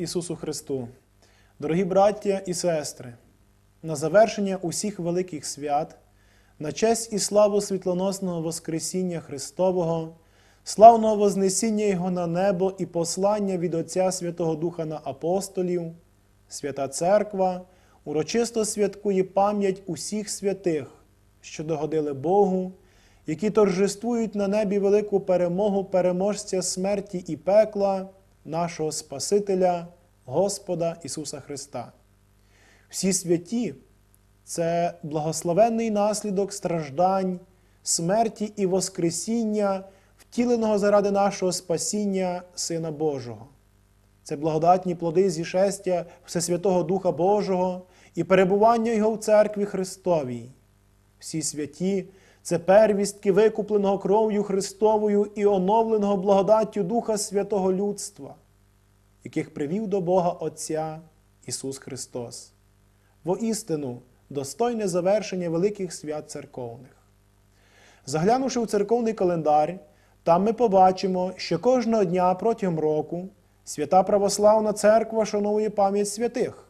Ісусу Христу! Дорогі браття і сестри! На завершення усіх великих свят, на честь і славу світлоносного Воскресіння Христового, славного Вознесіння Його на небо і послання від Отця Святого Духа на апостолів, Свята Церква урочисто святкує пам'ять усіх святих, що догодили Богу, які торжествують на небі велику перемогу переможця смерті і пекла, нашого Спасителя, Господа Ісуса Христа. Всі святі це благословенний наслідок страждань, смерті і Воскресіння, втіленого заради нашого спасіння Сина Божого. Це благодатні плоди зішестя Всесвятого Духа Божого і перебування Його в церкві Христовій. Всі святі це первістки викупленого кров'ю Христовою і оновленого благодаттю Духа Святого людства, яких привів до Бога Отця Ісус Христос. Воістину достойне завершення великих свят церковних. Заглянувши в церковний календар, там ми побачимо, що кожного дня протягом року свята Православна Церква шанує пам'ять святих.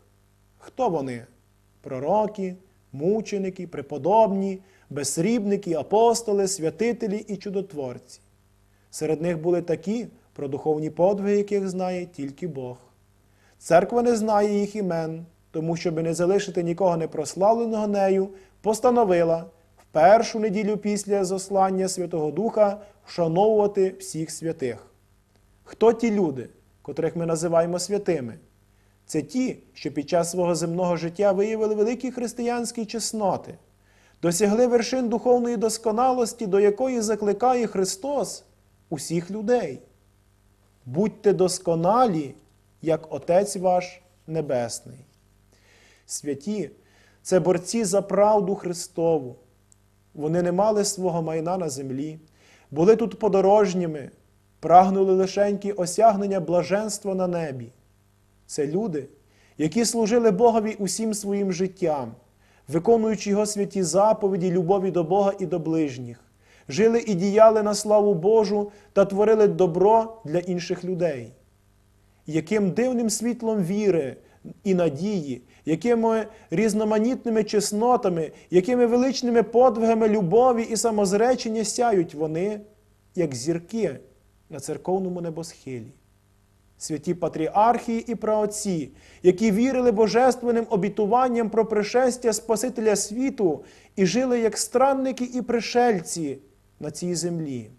Хто вони? Пророки, мученики, преподобні, безсрібники, апостоли, святителі і чудотворці. Серед них були такі, про духовні подвиги, яких знає тільки Бог. Церква не знає їх імен, тому, щоб не залишити нікого непрославленого нею, постановила в першу неділю після заслання Святого Духа вшановувати всіх святих. Хто ті люди, котрих ми називаємо святими? Це ті, що під час свого земного життя виявили великі християнські чесноти, досягли вершин духовної досконалості, до якої закликає Христос усіх людей. Будьте досконалі, як Отець ваш Небесний. Святі це борці за правду Христову. Вони не мали свого майна на землі, були тут подорожніми, прагнули лишенькі осягнення блаженства на небі. Це люди, які служили Богові усім своїм життям, виконуючи Його святі заповіді любові до Бога і до ближніх, жили і діяли на славу Божу та творили добро для інших людей. Яким дивним світлом віри і надії, якими різноманітними чеснотами, якими величними подвигами любові і самозречення сяють вони, як зірки на церковному небосхилі святі патріархії і праотці, які вірили божественним обітуванням про пришестя Спасителя світу і жили як странники і пришельці на цій землі.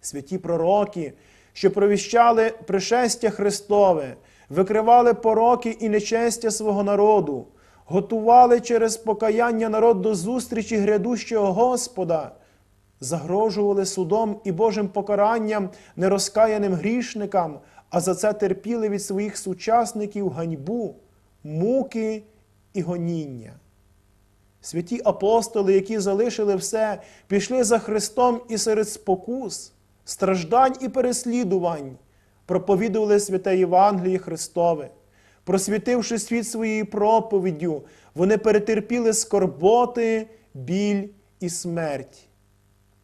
Святі пророки, що провіщали пришестя Христове, викривали пороки і нечестя свого народу, готували через покаяння народ до зустрічі грядущого Господа, загрожували судом і Божим покаранням нерозкаяним грішникам, а за це терпіли від своїх сучасників ганьбу, муки і гоніння. Святі апостоли, які залишили все, пішли за Христом і серед спокус, страждань і переслідувань, проповідували святе Євангеліє Христове. Просвітивши світ своєю проповіддю, вони перетерпіли скорботи, біль і смерть.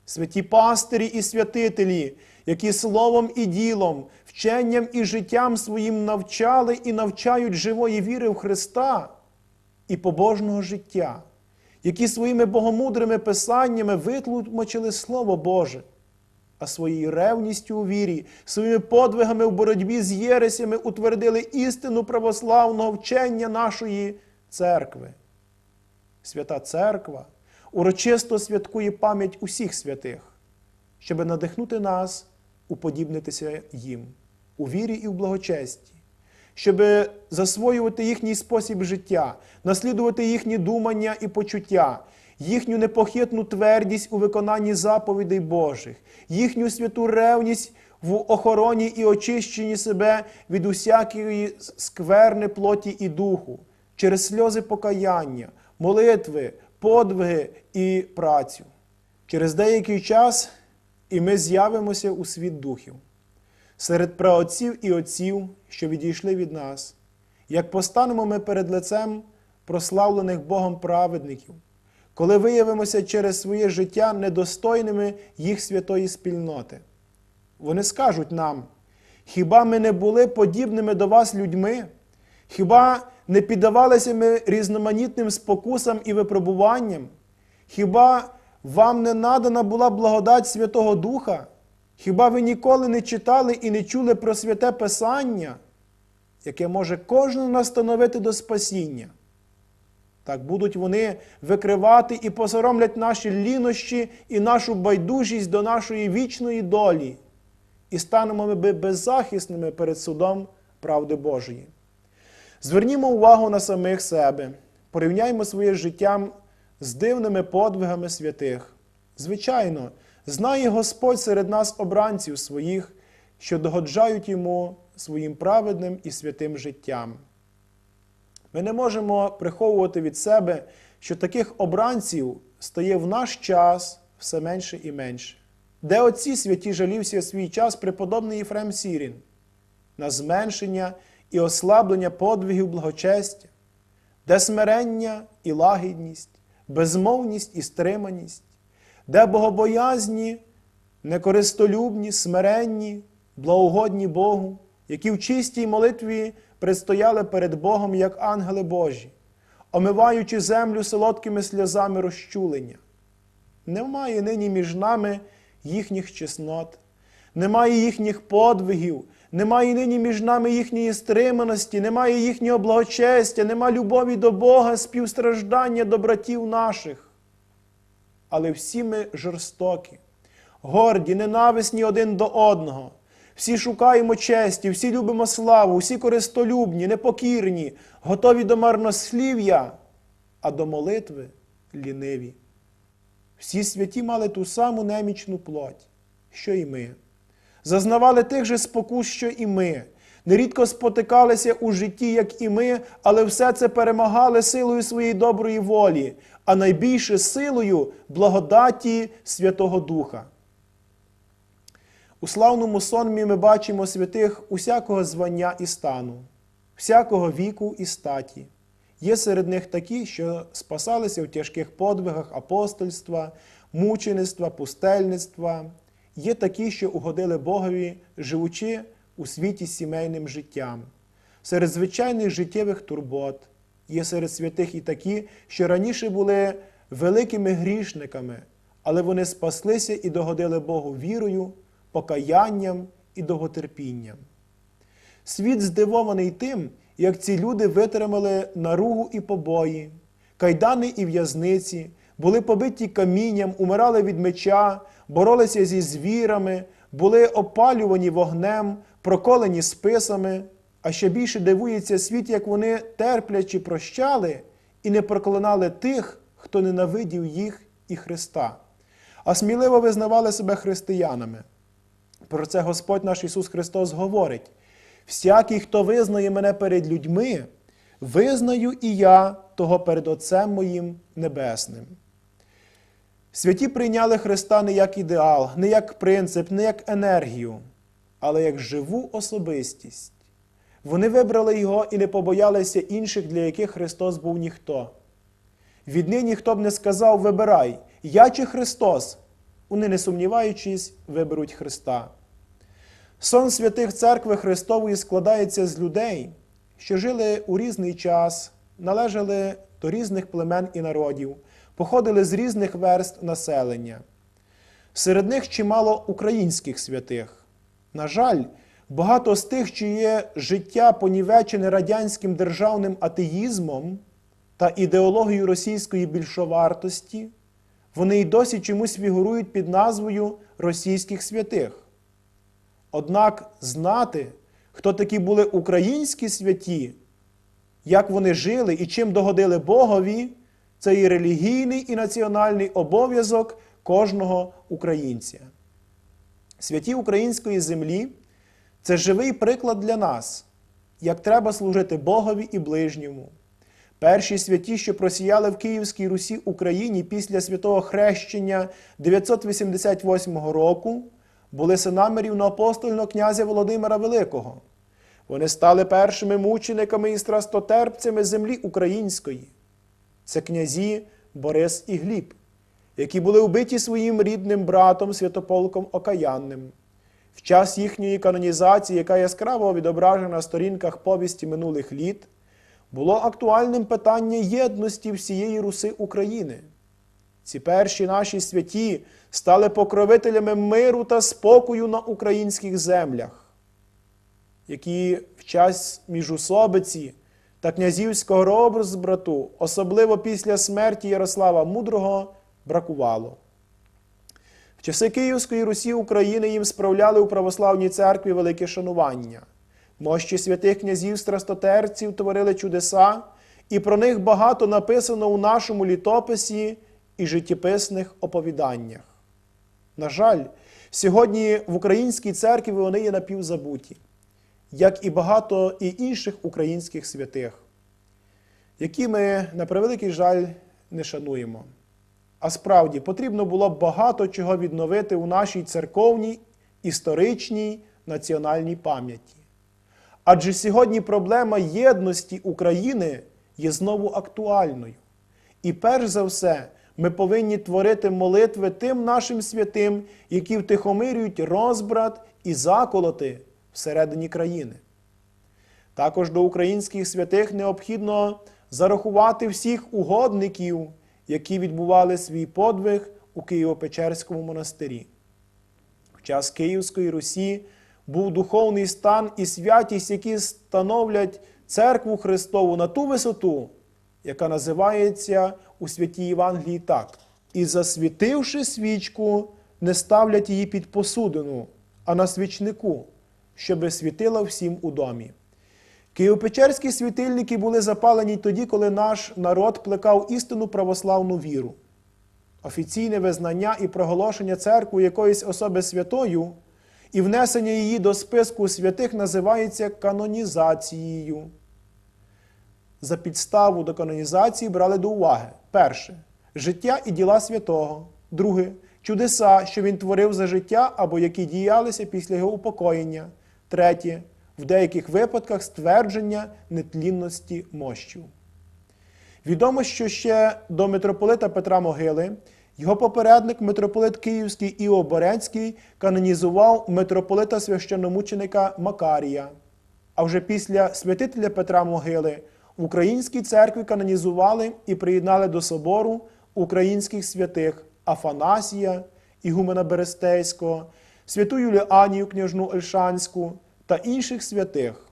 Святі пастирі і святителі, які словом і ділом, вченням і життям своїм навчали і навчають живої віри в Христа і побожного життя, які своїми богомудрими писаннями витлумачили Слово Боже, а своєю ревністю у вірі, своїми подвигами в боротьбі з єресями утвердили істину православного вчення нашої церкви. Свята Церква урочисто святкує пам'ять усіх святих, щоб надихнути нас уподібнитися їм у вірі і в благочесті, щоб засвоювати їхній спосіб життя, наслідувати їхні думання і почуття, їхню непохитну твердість у виконанні заповідей Божих, їхню святу ревність в охороні і очищенні себе від усякої скверни плоті і духу, через сльози покаяння, молитви, подвиги і працю. Через деякий час і ми з'явимося у світ духів, серед праотців і отців, що відійшли від нас, як постанемо ми перед лицем прославлених Богом праведників, коли виявимося через своє життя недостойними їх святої спільноти. Вони скажуть нам, Хіба ми не були подібними до вас людьми? Хіба не піддавалися ми різноманітним спокусам і випробуванням? Хіба вам не надана була благодать Святого Духа? Хіба ви ніколи не читали і не чули про святе Писання, яке може кожного настановити до спасіння? Так будуть вони викривати і посоромлять наші лінощі і нашу байдужість до нашої вічної долі, і станемо ми беззахисними перед судом правди Божої. Звернімо увагу на самих себе, порівняймо своє життя з дивними подвигами святих. Звичайно, знає Господь серед нас обранців своїх, що догоджають йому своїм праведним і святим життям. Ми не можемо приховувати від себе, що таких обранців стає в наш час все менше і менше. Де оці святі жалівся свій час преподобний Єфрем Сірін на зменшення і ослаблення подвигів благочестя, де смирення і лагідність, безмовність і стриманість, де богобоязні, некористолюбні, смиренні, благогодні Богу, які в чистій молитві предстояли перед Богом як ангели Божі, омиваючи землю солодкими сльозами розчулення. Немає нині між нами їхніх чеснот, немає їхніх подвигів, немає нині між нами їхньої стриманості, немає їхнього благочестя, немає любові до Бога, співстраждання до братів наших. Але всі ми жорстокі, горді, ненависні один до одного. Всі шукаємо честі, всі любимо славу, всі користолюбні, непокірні, готові до марнослів'я, а до молитви ліниві. Всі святі мали ту саму немічну плоть, що і ми. Зазнавали тих же спокус, що і ми. Нерідко спотикалися у житті, як і ми, але все це перемагали силою своєї доброї волі, а найбільше силою благодаті Святого Духа. У славному сонмі ми бачимо святих усякого звання і стану, всякого віку і статі. Є серед них такі, що спасалися в тяжких подвигах апостольства, мучеництва, пустельництва. Є такі, що угодили Богові, живучи у світі сімейним життям. Серед звичайних життєвих турбот є серед святих і такі, що раніше були великими грішниками, але вони спаслися і догодили Богу вірою, покаянням і довготерпінням. Світ здивований тим, як ці люди витримали наругу і побої, кайдани і в'язниці, були побиті камінням, умирали від меча, боролися зі звірами, були опалювані вогнем, проколені списами, а ще більше дивується світ, як вони терплячи прощали і не проклинали тих, хто ненавидів їх і Христа, а сміливо визнавали себе християнами. Про це Господь наш Ісус Христос говорить: всякий, хто визнає мене перед людьми, визнаю і я того перед Отцем моїм Небесним. Святі прийняли Христа не як ідеал, не як принцип, не як енергію, але як живу особистість. Вони вибрали Його і не побоялися інших, для яких Христос був ніхто. Віднині хто б не сказав Вибирай, я чи Христос, вони, не сумніваючись, виберуть Христа. Сон святих церкви Христової складається з людей, що жили у різний час, належали до різних племен і народів, походили з різних верст населення. Серед них чимало українських святих. На жаль, багато з тих, чиє життя понівечене радянським державним атеїзмом та ідеологією російської більшовартості, вони й досі чомусь фігурують під назвою російських святих. Однак знати, хто такі були українські святі, як вони жили і чим догодили Богові, це і релігійний і національний обов'язок кожного українця. Святі української землі це живий приклад для нас, як треба служити Богові і ближньому. Перші святі, що просіяли в Київській Русі Україні після святого хрещення 988 року, були синами рівноапостольного князя Володимира Великого. Вони стали першими мучениками і страстотерпцями землі української. Це князі Борис і Гліб, які були вбиті своїм рідним братом Святополком Окаянним. в час їхньої канонізації, яка яскраво відображена на сторінках повісті минулих літ, було актуальним питання єдності всієї Руси України. Ці перші наші святі стали покровителями миру та спокою на українських землях, які в час міжусобиці та князівського розбрату, особливо після смерті Ярослава Мудрого, бракувало. В часи Київської Русі України їм справляли у православній церкві велике шанування. Мощі святих князів страстотерців творили чудеса, і про них багато написано у нашому літописі і життєписних оповіданнях. На жаль, сьогодні в українській церкві вони є напівзабуті, як і багато і інших українських святих, які ми, на превеликий жаль, не шануємо. А справді потрібно було б багато чого відновити у нашій церковній, історичній, національній пам'яті. Адже сьогодні проблема єдності України є знову актуальною. І перш за все, ми повинні творити молитви тим нашим святим, які втихомирюють розбрат і заколоти всередині країни. Також до українських святих необхідно зарахувати всіх угодників, які відбували свій подвиг у Києво-Печерському монастирі. В час Київської Русі був духовний стан і святість, які становлять церкву Христову на ту висоту, яка називається у святій Євангелії так. І засвітивши свічку, не ставлять її під посудину, а на свічнику, щоби світила всім у домі. Києво-Печерські світильники були запалені тоді, коли наш народ плекав істинну православну віру. Офіційне визнання і проголошення церкви якоїсь особи святою і внесення її до списку святих називається канонізацією. За підставу до канонізації брали до уваги перше життя і діла святого, друге чудеса, що він творив за життя або які діялися після його упокоєння, третє в деяких випадках ствердження нетлінності мощів. Відомо, що ще до митрополита Петра Могили його попередник, митрополит Київський Іо Борецький, канонізував митрополита священномученика Макарія. А вже після святителя Петра Могили в українській церкві канонізували і приєднали до собору українських святих Афанасія, Ігумена Берестейського, святу Юліанію княжну Ельшанську та інших святих.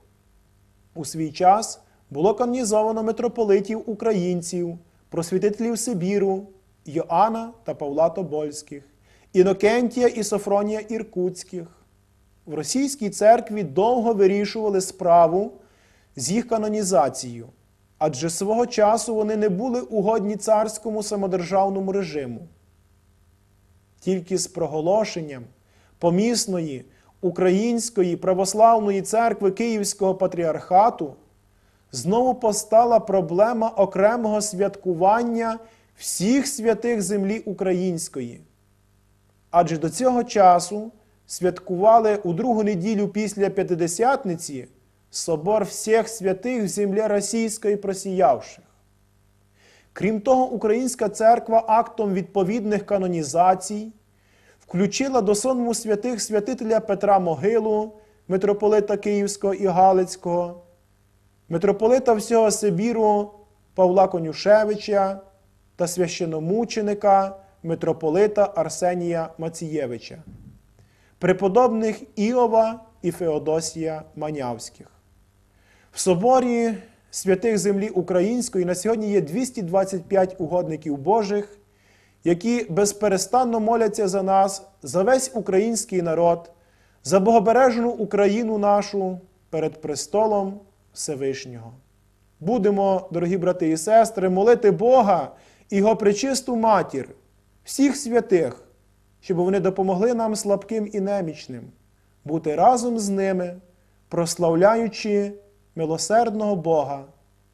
У свій час було канонізовано митрополитів українців, просвітителів Сибіру, Йоанна та Павла Тобольських, Інокентія і Софронія Іркутських. В російській церкві довго вирішували справу з їх канонізацією, адже свого часу вони не були угодні царському самодержавному режиму. Тільки з проголошенням помісної Української православної церкви Київського патріархату знову постала проблема окремого святкування всіх святих землі української. Адже до цього часу святкували у другу неділю після П'ятидесятниці собор всіх святих в землі російської просіявших. Крім того, Українська церква актом відповідних канонізацій включила до сонму святих святителя Петра Могилу, митрополита Київського і Галицького, митрополита всього Сибіру Павла Конюшевича та священомученика митрополита Арсенія Мацієвича, преподобних Іова і Феодосія Манявських. В соборі святих землі Української на сьогодні є 225 угодників Божих, які безперестанно моляться за нас, за весь український народ, за богобережну Україну нашу перед престолом Всевишнього. Будемо, дорогі брати і сестри, молити Бога і Його пречисту матір, всіх святих, щоб вони допомогли нам слабким і немічним, бути разом з ними, прославляючи милосердного Бога,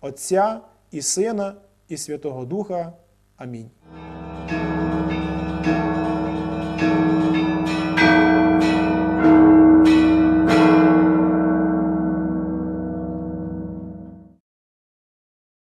Отця і Сина, і Святого Духа. Амінь.